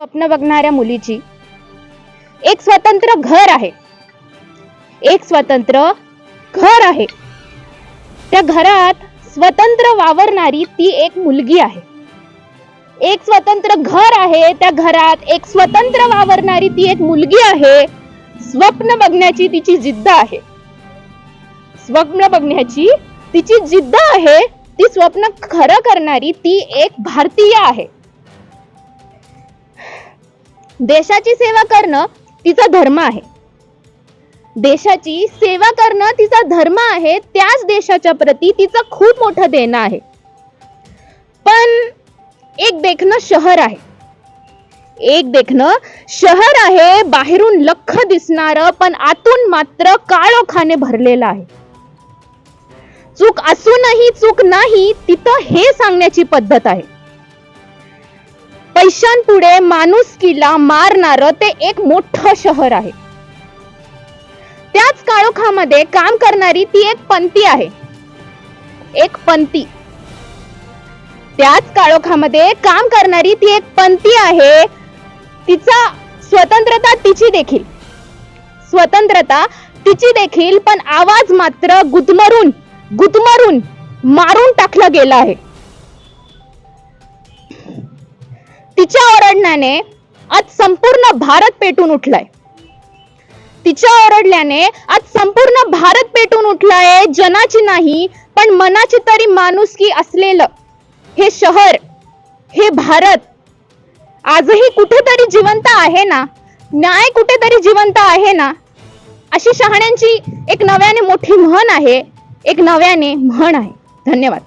स्वप्न बघणाऱ्या मुलीची. एक स्वतंत्र घर आहे. एक स्वतंत्र घर आहे. त्या घरात स्वतंत्र वावरणारी ती एक मुलगी आहे. एक स्वतंत्र घर आहे. त्या घरात एक स्वतंत्र वावरणारी ती एक मुलगी आहे. स्वप्न बघण्याची तिची जिद्द आहे. स्वप्न बघण्याची तिची जिद्द आहे. ती स्वप्न खरं करणारी ती एक भारतीय आहे. देशाची सेवा करणं तिचा धर्म आहे. देशाची सेवा करणं तिचा धर्म आहे त्याच देशाच्या प्रती तिचं खूप मोठं देणं आहे. पण एक देखणं शहर आहे. एक देखणं शहर आहे बाहेरून लख दिसणार पण आतून मात्र काळोखाने भरलेलं आहे. चूक असूनही चूक नाही तिथं हे सांगण्याची पद्धत आहे. पैशांपुढे माणुसकीला मारणार ते एक मोठं शहर आहे. त्याच काळोखामध्ये काम करणारी ती एक पंती आहे. एक पंती. त्याच काळोखामध्ये काम करणारी ती एक पंथी आहे. तिचा स्वतंत्रता तिची देखील. स्वतंत्रता तिची देखील पण आवाज मात्र गुदमरून गुदमरून मारून टाकला गेला आहे. तिच्या ओरडण्याने आज संपूर्ण भारत पेटून उठलाय. तिच्या ओरडल्याने आज संपूर्ण भारत पेटून उठलाय जनाची नाही पण मनाची तरी माणुसकी असलेलं हे शहर हे भारत आजही कुठेतरी जिवंत आहे ना? न्याय कुठेतरी जिवंत आहे ना? अशी शहाण्यांची एक नव्याने मोठी म्हण आहे एक नव्याने म्हण आहे. धन्यवाद.